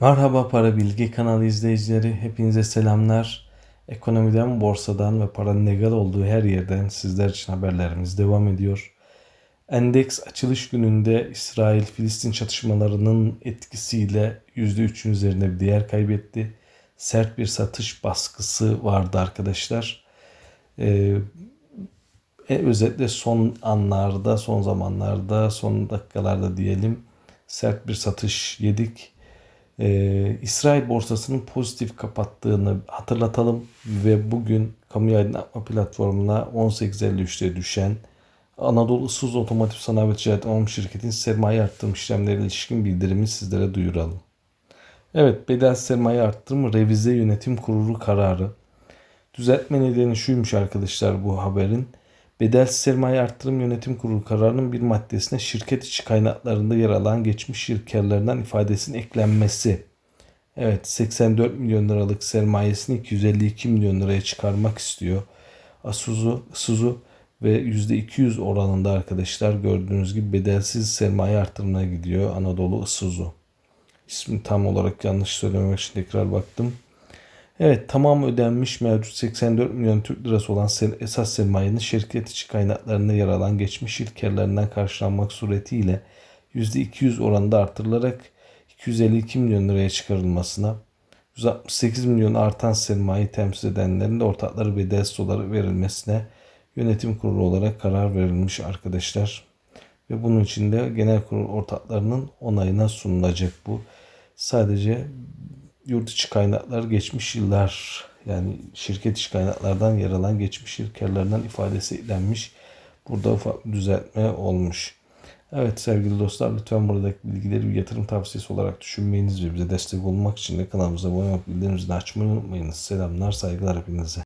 Merhaba Para Bilgi kanalı izleyicileri. Hepinize selamlar. Ekonomiden, borsadan ve paranın legal olduğu her yerden sizler için haberlerimiz devam ediyor. Endeks açılış gününde İsrail-Filistin çatışmalarının etkisiyle %3'ün üzerinde bir değer kaybetti. Sert bir satış baskısı vardı arkadaşlar. Ee, e, özetle son anlarda, son zamanlarda, son dakikalarda diyelim sert bir satış yedik. Ee, İsrail borsasının pozitif kapattığını hatırlatalım ve bugün kamu aydınlatma platformuna 18.53'te düşen Anadolu Isız Otomotiv Sanayi ve Ticaret Anonim Şirketi'nin sermaye arttırım işlemleriyle ilişkin bildirimi sizlere duyuralım. Evet, bedel sermaye arttırım revize yönetim kurulu kararı. Düzeltme nedeni şuymuş arkadaşlar bu haberin. Bedel sermaye arttırım yönetim kurulu kararının bir maddesine şirket içi kaynaklarında yer alan geçmiş şirketlerden ifadesinin eklenmesi. Evet 84 milyon liralık sermayesini 252 milyon liraya çıkarmak istiyor. Asuzu, Isuzu ve %200 oranında arkadaşlar gördüğünüz gibi bedelsiz sermaye artırımına gidiyor Anadolu Isuzu. İsmi tam olarak yanlış söylememek için tekrar baktım. Evet tamam ödenmiş mevcut 84 milyon Türk lirası olan esas sermayenin şirket içi kaynaklarında yer alan geçmiş yıl karlarından karşılanmak suretiyle %200 oranında artırılarak 252 milyon liraya çıkarılmasına 168 milyon artan sermaye temsil edenlerin de ortakları bedelsiz olarak verilmesine yönetim kurulu olarak karar verilmiş arkadaşlar. Ve bunun için de genel kurul ortaklarının onayına sunulacak bu. Sadece yurt içi kaynaklar geçmiş yıllar yani şirket içi kaynaklardan yer alan geçmiş karlarından ifadesi eklenmiş. Burada ufak bir düzeltme olmuş. Evet sevgili dostlar lütfen buradaki bilgileri bir yatırım tavsiyesi olarak düşünmeyiniz ve bize destek olmak için de kanalımıza abone olup bildirim zilini açmayı unutmayınız. Selamlar saygılar hepinize.